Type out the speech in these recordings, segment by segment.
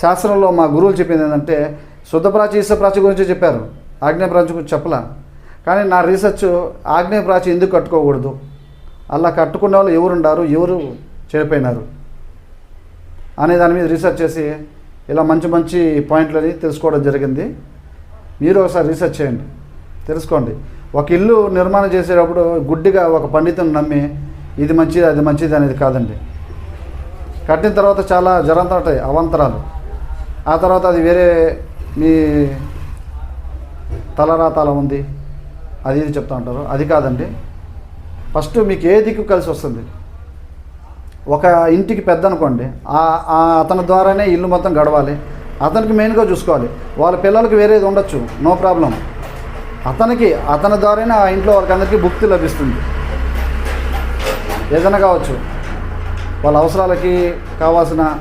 శాస్త్రంలో మా గురువులు చెప్పింది ఏంటంటే శుద్ధప్రాచి ప్రాచి గురించి చెప్పారు. ఆగ్నేయప్రాచి గురించి చెప్పలా. కానీ నా రీసెర్చ్ ఆగ్నేయ ప్రాచి ఎందుకు కట్టుకోకూడదు? అలా కట్టుకున్న వాళ్ళు ఎవరు ఉండారు ఎవరు చెడిపోయినారు? అనే దాని మీద రీసెర్చ్ చేసి ఇలా మంచి మంచి పాయింట్లని తెలుసుకోవడం జరిగింది. మీరు ఒకసారి రీసెర్చ్ చేయండి. తెలుసుకోండి. ఒక ఇల్లు నిర్మాణం చేసేటప్పుడు గుడ్డిగా ఒక పండితుని నమ్మి ఇది మంచిది? అది మంచిది? అనేది కాదండి. కట్టిన తర్వాత చాలా జ్వరంతా ఉంటాయి అవంతరాలు. ఆ తర్వాత అది వేరే మీ తలరాతాల ఉంది. అది ఇది చెప్తా ఉంటారు. అది కాదండి. ఫస్ట్ మీకు ఏ దిక్కు కలిసి వస్తుంది? ఒక ఇంటికి పెద్ద అనుకోండి ఆ అతని ద్వారానే ఇల్లు మొత్తం గడవాలి. అతనికి మెయిన్గా చూసుకోవాలి. వాళ్ళ పిల్లలకి వేరేది ఉండొచ్చు. No problem. అతనికి అతని ద్వారానే ఆ ఇంట్లో వాళ్ళకందరికీ భుక్తి లభిస్తుంది. ఏదైనా కావచ్చు. వాళ్ళ అవసరాలకి కావాల్సిన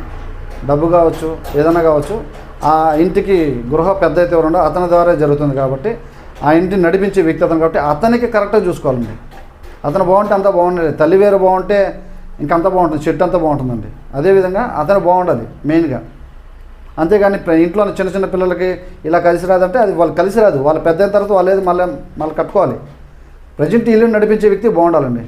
డబ్బు కావచ్చు ఏదైనా కావచ్చు ఆ ఇంటికి గృహ పెద్ద అయితే ఎవరుండో అతని ద్వారా జరుగుతుంది కాబట్టి ఆ ఇంటిని నడిపించే వ్యక్తి అతను కాబట్టి అతనికి కరెక్ట్గా చూసుకోవాలండి. అతను బాగుంటే అంత బాగుండాలి తల్లి వేరు బాగుంటే ఇంకంత బాగుంటుంది. చెట్టు అంతా బాగుంటుందండి. అదేవిధంగా అతను బాగుండాలి మెయిన్గా. అంతేగాని ప్ర- ఇంట్లో చిన్న చిన్న పిల్లలకి ఇలా కలిసి రాదంటే అది వాళ్ళు కలిసి రాదు. వాళ్ళు పెద్ద అయిన తర్వాత వాళ్ళు మళ్ళీ మళ్ళీ కట్టుకోవాలి. ప్రజెంట్ ఇల్లు నడిపించే వ్యక్తి బాగుండాలండి.